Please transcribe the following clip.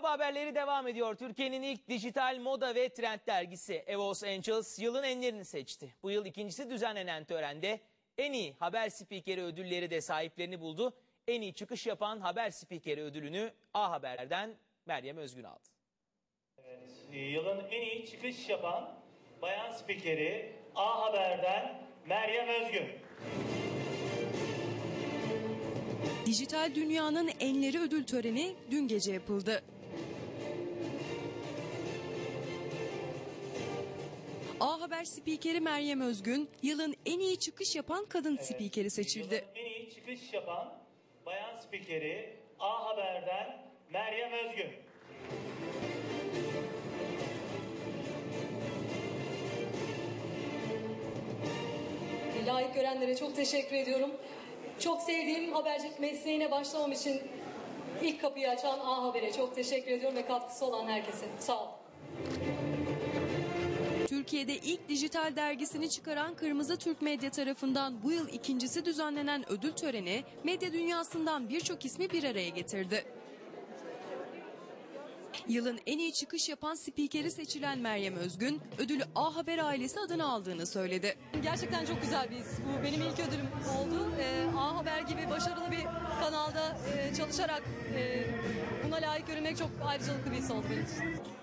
Sabah haberleri devam ediyor. Türkiye'nin ilk dijital moda ve trend dergisi Evos Angels yılın enlerini seçti. Bu yıl ikincisi düzenlenen törende en iyi haber spikeri ödülleri de sahiplerini buldu. En iyi çıkış yapan haber spikeri ödülünü A Haber'den Meryem Özgün aldı. Ee, Yılın en iyi çıkış yapan bayan spikeri A Haber'den Meryem Özgün. Dijital dünyanın enleri ödül töreni dün gece yapıldı. A Haber spikeri Meryem Özgün yılın en iyi çıkış yapan kadın spikeri seçildi. Yılın en iyi çıkış yapan bayan spikeri A Haber'den Meryem Özgün. Layık görenlere çok teşekkür ediyorum. Çok sevdiğim habercilik mesleğine başlamam için ilk kapıyı açan A Haber'e çok teşekkür ediyorum ve katkısı olan herkese. Sağ olun. Türkiye'de ilk dijital dergisini çıkaran Kırmızı Türk Medya tarafından bu yıl ikincisi düzenlenen ödül töreni medya dünyasından birçok ismi bir araya getirdi. Yılın en iyi çıkış yapan spikeri seçilen Meryem Özgün, ödülü A Haber ailesi adına aldığını söyledi. Gerçekten çok güzel bir his. Bu benim ilk ödülüm oldu. Ee, A Haber gibi başarılı bir kanalda e, çalışarak e, buna layık görünmek çok ayrıcalıklı bir his oldu benim için.